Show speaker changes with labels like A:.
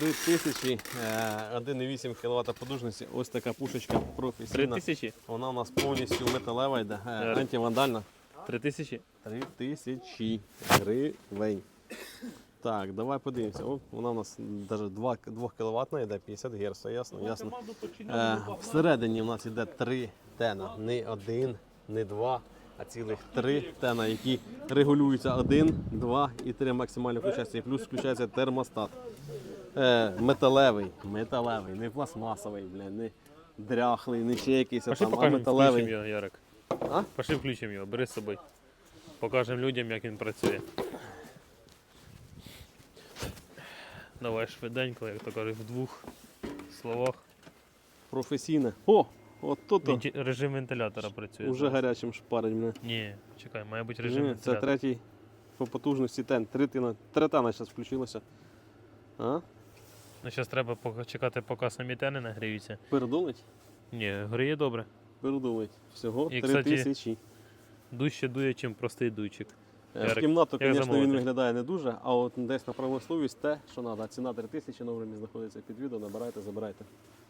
A: 3000, е, 1,8 кВт потужності. Ось така пушечка
B: Три
A: професійна.
B: тисячі?
A: Вона у нас повністю металева йде, е, антивандальна.
B: Три тисячі?
A: 3000 гривень. Так, давай подивимося. О, вона у нас навіть 2, 2 кВт йде, 50 Гц, ясно, ясно. Е, всередині у нас йде 3 тена, не один, не два, а цілих 3 тена, які регулюються 1, 2 і 3 максимально включаються. І плюс включається термостат. Е, металевий, металевий, не пластмасовий, бля, не дряхлий, не ще якийсь,
B: Пошли
A: там, а
B: покажемо, включимо
A: металевий.
B: його, Ярик.
A: А?
B: Пошли включимо його, бери з собою. Покажемо людям, як він працює. Давай швиденько, як то кажуть, в двох словах.
A: Професійне. О, от тут
B: Венті- Режим вентилятора працює.
A: вже
B: зараз.
A: гарячим шпарить. Бля.
B: Ні, чекай, має бути режим
A: Ні, це
B: вентилятора.
A: третій по потужності тен. Третина, третина зараз включилася. А?
B: Ну, зараз треба чекати, поки самі тени нагріються.
A: Передулить?
B: Ні, гріє добре.
A: Передулить. Всього
B: І,
A: 3
B: кстати,
A: тисячі.
B: Дужче дує, ніж простий дуйчик.
A: Е, В
B: Ярик,
A: кімнату,
B: як
A: звісно, він виглядає не дуже, а от десь на промисловість те, що треба. Ціна 3 тисячі, номер мій знаходиться під відео, набирайте, забирайте.